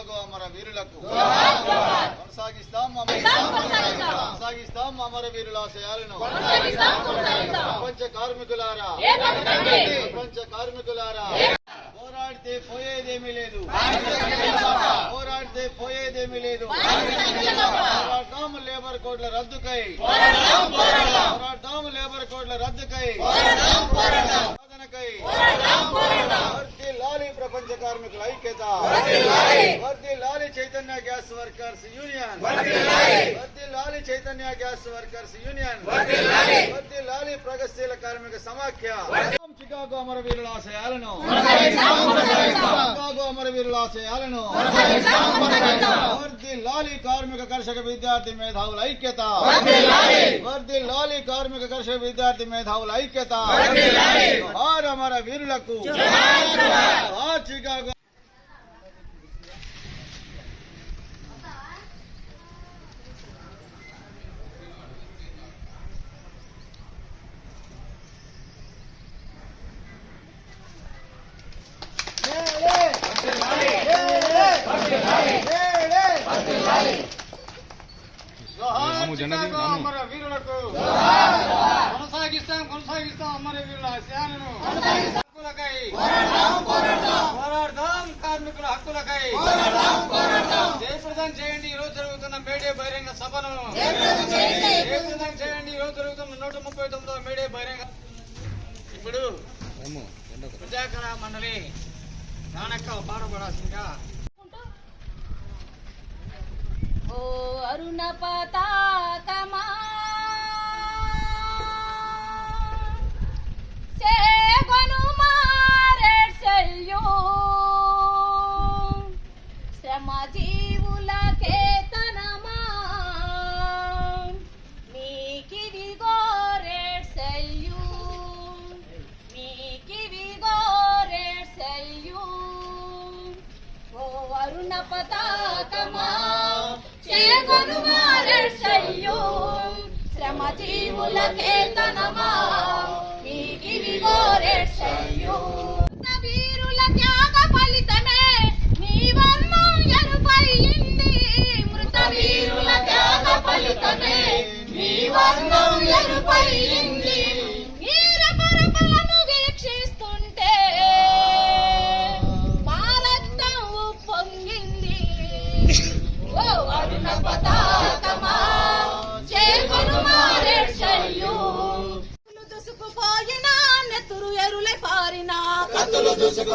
Chicago అమర వీరులకు. కొనసాగిస్తాం. అమర వీరుల ఆశయాలను. ప్రపంచ కార్మికులారా. ప్రపంచ కార్మికులారా. పోరాడితే పోయేదేమీ లేదు. పోరాడితే పోయేదేమీ లేదు. పోరాడతాం లేబర్ కోడ్ల రద్దుకై. పోరాడతాం లేబర్ కోడ్ల రద్దుకై. సాధనకై. వర్ధిల్లాలి ప్రపంచ కార్మికుల ఐక్యత వర్ధిల్లాలి చైతన్య గ్యాస్ వర్కర్స్ యూనియన్ వర్ధిల్లాలి చైతన్య గ్యాస్ వర్కర్స్ యూనియన్ వర్ధిల్లాలి ప్రగతిశీల కార్మిక సమాఖ్య చికాగో అమరవీరుల ఆశయాలను చికాగో అమరవీరుల ఆశయాలను వర్ధిల్లాలి కార్మిక కర్షక విద్యార్థి మేధావుల ఐక్యత వర్ధిల్లాలి కార్మిక కర్షక విద్యార్థి మేధావుల ఐక్యత జోహార్ అమర వీరులకు జోహార్ చికాగో జోహార్ చికాగో కొనసాగిస్తాం కొనసాగిస్తాం అమర వీరుల ఆశయాలను. హక్కులకై. పోరాడదాం కార్మికుల హక్కులకై. జయప్రదం చేయండి ఈ రోజు జరుగుతున్న మేడే బహిరంగ సభను. జయప్రదం చేయండి ఈ రోజు జరుగుతున్న నూట ముప్పై తొమ్మిదవ మేడే బహిరంగ ఇప్పుడు ప్రజాకర మండలి నానక్క పాడబడాల్సిందిగా ఓ అరుణ పాతా శ్రమ జీవుల కేతనమా మీకివి వీరుల త్యాగ ఫలితమే నీ వర్ణం ఎరుపయింది మృత వీరుల త్యాగ ఫలితమే వర్ణం ఎరుపయింది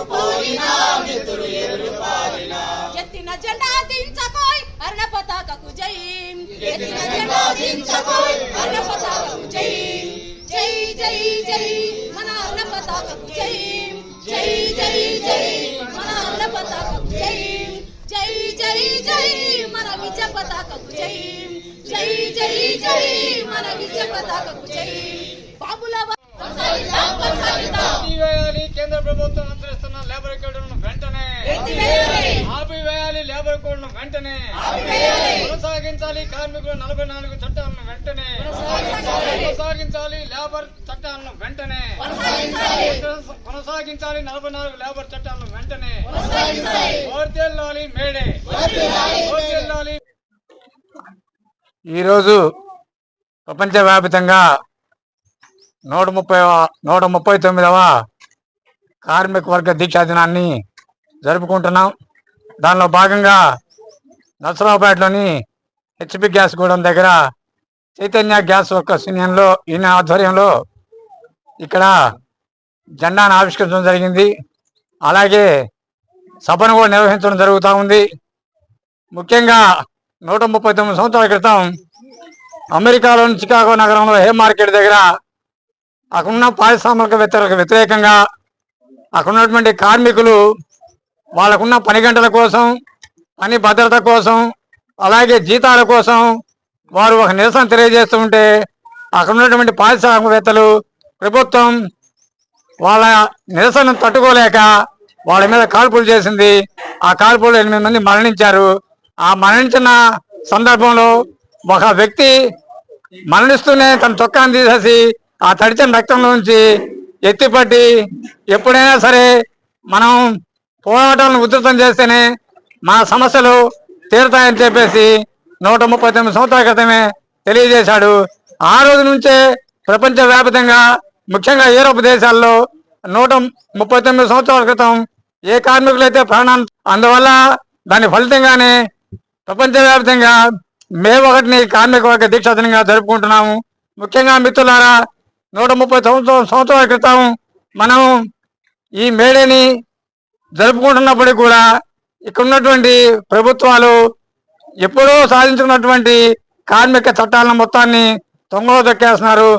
దుసుకుపోయినా నెత్తురు ఎరులు పారినా ఎత్తిన జెండా దించకోయ్ అరుణ పతాకకు జై. ఎత్తిన జెండా దించకోయ్ అరుణ పతాకకు జై. జై జై జై మన అరుణ పతాకకు జై. జై జై జై మన అరుణ పతాకకు జై. జై జై జై మన విజయ పతాకకు జై. జై జై జై మన విజయ పతాకకు జై. బాబుల కొనసాగిద్దాం ఆపివేయాలి కేంద్ర ప్రభుత్వం అనుసరిస్తున్న లేబర్ కోడ్లను వెంటనే. ఆపివేయాలి లేబర్ కోడ్లను వెంటనే. కొనసాగించాలి కార్మికులు నలభై నాలుగు చట్టాలను వెంటనే. కొనసాగించాలి లేబర్ చట్టాలను వెంటనే. కొనసాగించాలి. కొనసాగించాలి నలభై నాలుగు లేబర్ చట్టాలను వెంటనే. ఓర్తెల్లాలి మేడే. ఓర్తెల్లాలి ఈరోజు ప్రపంచవ్యాప్తంగా నూట ముప్పై నూట ముప్పై తొమ్మిదవ కార్మిక వర్గ దీక్షా దినాన్ని జరుపుకుంటున్నాం. దానిలో భాగంగా నర్సరావుపేటలోని హెచ్పి గ్యాస్ గూడెం దగ్గర చైతన్య గ్యాస్ వర్కర్స్ యూనియన్లో ఈయన ఆధ్వర్యంలో ఇక్కడ జెండాను ఆవిష్కరించడం జరిగింది. అలాగే సభను కూడా నిర్వహించడం జరుగుతూ ఉంది. ముఖ్యంగా నూట ముప్పై తొమ్మిది సంవత్సరాల క్రితం అమెరికాలోని చికాగో నగరంలో హే మార్కెట్ దగ్గర అక్కడున్న పారిశ్రామికవేత్తలకు వ్యతిరేకంగా అక్కడ ఉన్నటువంటి కార్మికులు వాళ్ళకున్న పని గంటల కోసం పని భద్రత కోసం అలాగే జీతాల కోసం వారు ఒక నిరసన తెలియజేస్తూ ఉంటే అక్కడ ఉన్నటువంటి పారిశ్రామికవేత్తలు ప్రభుత్వం వాళ్ళ నిరసన తట్టుకోలేక వాళ్ళ మీద కాల్పులు చేసింది. ఆ కాల్పులు ఎనిమిది మంది మరణించారు. ఆ మరణించిన సందర్భంలో ఒక వ్యక్తి మరణిస్తూనే తన చొక్కాను తీసేసి ఆ తడిచిన రక్తంలోంచి ఎత్తిపట్టి ఎప్పుడైనా సరే మనం పోరాటాలను ఉధృతం చేస్తేనే మా సమస్యలు తీరుతాయని చెప్పేసి నూట ముప్పై తొమ్మిది సంవత్సరాల క్రితమే తెలియజేశాడు. ఆ రోజు నుంచే ప్రపంచవ్యాప్తంగా ముఖ్యంగా యూరోప్ దేశాల్లో నూట ముప్పై తొమ్మిది సంవత్సరాల క్రితం ఏ కార్మికులైతే ప్రాణం అందువల్ల దాని ఫలితంగానే ప్రపంచవ్యాప్తంగా మే ఒకటిని కార్మిక వర్గ దీక్షా దినంగా జరుపుకుంటున్నాము. ముఖ్యంగా మిత్రులారా నూట ముప్పై సంవత్సరం సంవత్సరాల క్రితం మనం ఈ మేడేని జరుపుకుంటున్నప్పటికీ కూడా ఇక్కడ ఉన్నటువంటి ప్రభుత్వాలు ఎప్పుడో సాధించుకున్నటువంటి కార్మిక చట్టాలను మొత్తాన్ని తొంగలో తొక్కేస్తున్నారు.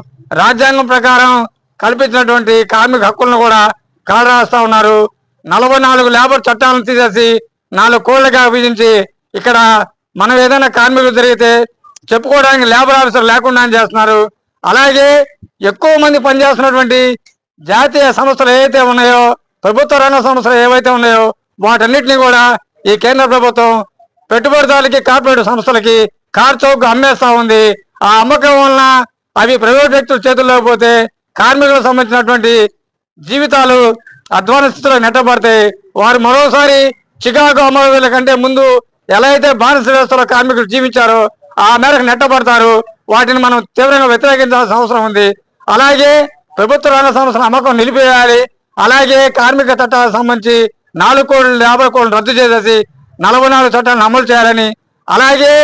రాజ్యాంగం ప్రకారం కల్పించినటువంటి కార్మిక హక్కులను కూడా కాలరాస్తా ఉన్నారు. నలభై నాలుగు లేబర్ చట్టాలను తీసేసి నాలుగు కోళ్ళుగా విధించి ఇక్కడ మనం ఏదైనా కార్మికులు జరిగితే చెప్పుకోవడానికి లేబర్ ఆఫీసర్ లేకుండా చేస్తున్నారు. అలాగే ఎక్కువ మంది పనిచేస్తున్నటువంటి జాతీయ సంస్థలు ఏవైతే ఉన్నాయో ప్రభుత్వ రంగ సంస్థలు ఏవైతే ఉన్నాయో వాటన్నిటిని కూడా ఈ కేంద్ర ప్రభుత్వం పెట్టుబడిదారులకి కార్పొరేట్ సంస్థలకి కార్చౌక్ అమ్మేస్తా ఉంది. ఆ అమ్మకం వలన అవి ప్రైవేట్ వ్యక్తుల చేతుల్లో పోతే కార్మికులకు సంబంధించినటువంటి జీవితాలు అధ్వాన స్థితిలో నెట్టబడతాయి. వారు మరోసారి చికాగో అమరవీరుల కంటే ముందు ఎలా అయితే బానిస వ్యవస్థలో కార్మికులు జీవించారో ఆ మేరకు నెట్టబడతారు. వాటిని మనం తీవ్రంగా వ్యతిరేకించాల్సిన అవసరం ఉంది. అలాగే ప్రభుత్వ రంగ సంస్థల అమ్మకం నిలిపివేయాలి. అలాగే కార్మిక చట్టాలకు సంబంధించి నాలుగు కోళ్ళు యాభై కోట్లు రద్దు చేసేసి నలభై నాలుగు చట్టాలను అమలు చేయాలని. అలాగే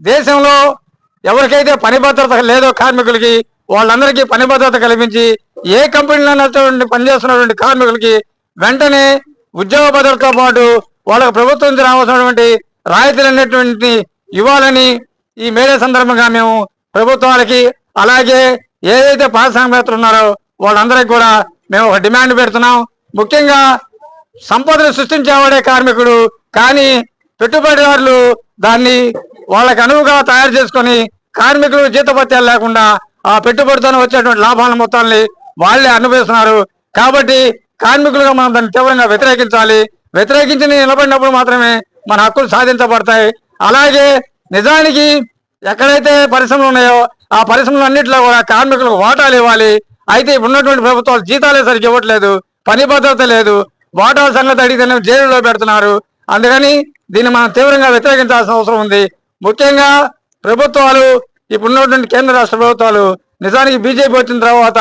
దేశంలో ఎవరికైతే పని భద్రత లేదో కార్మికులకి వాళ్ళందరికీ పని భద్రత కల్పించి ఏ కంపెనీలో పనిచేస్తున్నటువంటి కార్మికులకి వెంటనే ఉద్యోగ భద్రతతో పాటు వాళ్ళకు ప్రభుత్వం నుంచి రావాల్సినటువంటి రాయితీలు అనేటువంటి ఇవ్వాలని ఈ మేడే సందర్భంగా మేము ప్రభుత్వాలకి అలాగే ఏదైతే పారిశ్రామికవేత్తలు ఉన్నారో వాళ్ళందరికీ కూడా మేము ఒక డిమాండ్ పెడుతున్నాం. ముఖ్యంగా సంపదను సృష్టించేవాడే కార్మికుడు కానీ పెట్టుబడిదారులు దాన్ని వాళ్ళకి అనువుగా తయారు చేసుకొని కార్మికులు జీతపత్యాలు లేకుండా ఆ పెట్టుబడితోనే వచ్చేటువంటి లాభాల మొత్తాన్ని వాళ్ళే అనుభవిస్తున్నారు. కాబట్టి కార్మికులుగా మనం దాన్ని తీవ్రంగా వ్యతిరేకించాలి. వ్యతిరేకించి నిలబడినప్పుడు మాత్రమే మన హక్కులు సాధించబడతాయి. అలాగే నిజానికి ఎక్కడైతే పరిశ్రమలు ఉన్నాయో ఆ పరిశ్రమలు అన్నింటిలో కూడా కార్మికులకు వాటాలు ఇవ్వాలి. అయితే ఇప్పుడు ఉన్నటువంటి ప్రభుత్వాలు జీతాలే సరిగ్గా ఇవ్వట్లేదు పని భద్రత లేదు వాటాల సంగతి అడిగితేనే జైలులో పెడుతున్నారు. అందుకని దీన్ని మనం తీవ్రంగా వ్యతిరేకించాల్సిన అవసరం ఉంది. ముఖ్యంగా ప్రభుత్వాలు ఇప్పుడు ఉన్నటువంటి కేంద్ర రాష్ట్ర ప్రభుత్వాలు నిజానికి బీజేపీ వచ్చిన తర్వాత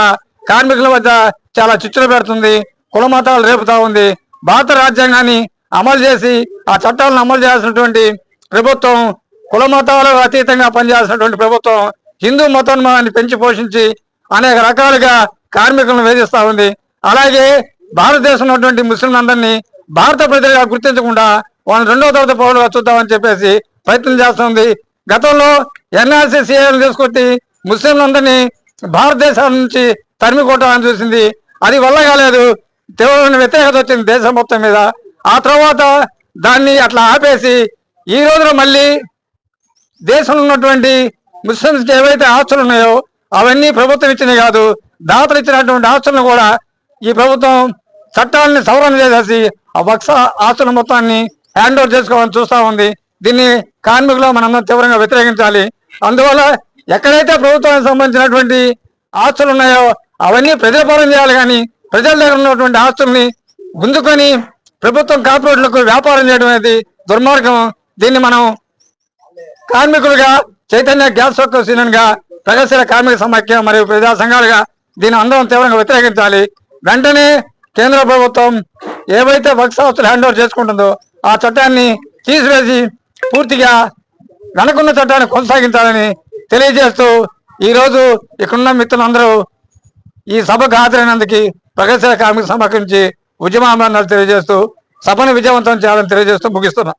కార్మికుల మధ్య చాలా చిచ్చులు పెడుతుంది కుల మతాలు రేపుతా ఉంది. భారత రాజ్యాంగాన్ని అమలు చేసి ఆ చట్టాలను అమలు చేయాల్సినటువంటి ప్రభుత్వం కుల మతాలకు అతీతంగా పనిచేయాల్సినటువంటి ప్రభుత్వం హిందూ మతోన్మాదాన్ని పెంచి పోషించి అనేక రకాలుగా కార్మికులను వేధిస్తా ఉంది. అలాగే భారతదేశంలో ఉన్నటువంటి ముస్లింలందరినీ భారత ప్రజలుగా గుర్తించకుండా వాళ్ళని రెండవ తరగతి పౌరులుగా చూద్దామని చెప్పేసి ప్రయత్నం చేస్తుంది. గతంలో ఎన్ఆర్సీ సీఏలు తీసుకొచ్చి ముస్లింలందరినీ భారతదేశం నుంచి తరిమి కొట్టాలని చూసింది. అది వల్ల కాలేదు. తీవ్రమైన వ్యతిరేకత వచ్చింది దేశం మొత్తం మీద. ఆ తర్వాత దాన్ని అట్లా ఆపేసి ఈ రోజున మళ్ళీ దేశంలో ఉన్నటువంటి ముస్లింస్కి ఏవైతే ఆస్తులు ఉన్నాయో అవన్నీ ప్రభుత్వం ఇచ్చినవి కాదు దాతలు ఇచ్చినటువంటి ఆస్తులను కూడా ఈ ప్రభుత్వం చట్టాలని సవరణ చేసేసి ఆ వక్స ఆస్తుల మొత్తాన్ని హ్యాండ్ ఓవర్ చేసుకోవాలని చూస్తూ ఉంది. దీన్ని కార్మికులు మనందరం తీవ్రంగా వ్యతిరేకించాలి. అందువల్ల ఎక్కడైతే ప్రభుత్వానికి సంబంధించినటువంటి ఆస్తులు ఉన్నాయో అవన్నీ ప్రజల చేయాలి కానీ ప్రజల దగ్గర ఉన్నటువంటి ఆస్తుల్ని గుంజుకొని ప్రభుత్వం కార్పొరేట్లకు వ్యాపారం చేయడం అనేది దుర్మార్గం. దీన్ని మనం కార్మికులుగా చైతన్య గ్యాస్ వర్కర్స్ యూనియన్గా ప్రగతిశీల కార్మిక సమాఖ్య మరియు ప్రజా సంఘాలుగా దీని అందరం తీవ్రంగా వ్యతిరేకించాలి. వెంటనే కేంద్ర ప్రభుత్వం ఏవైతే వర్క్ సంస్థలు హ్యాండ్ ఓవర్ చేసుకుంటుందో ఆ చట్టాన్ని తీసివేసి పూర్తిగా వెనకున్న చట్టాన్ని కొనసాగించాలని తెలియజేస్తూ ఈ రోజు ఇక్కడున్న మిత్రులందరూ ఈ సభకు హాజరైనందుకు ప్రగతిశీల కార్మిక సమాఖ్య నుంచి ఉద్యమాలను తెలియజేస్తూ సభను విజయవంతం చేయాలని తెలియజేస్తూ ముగిస్తున్నా.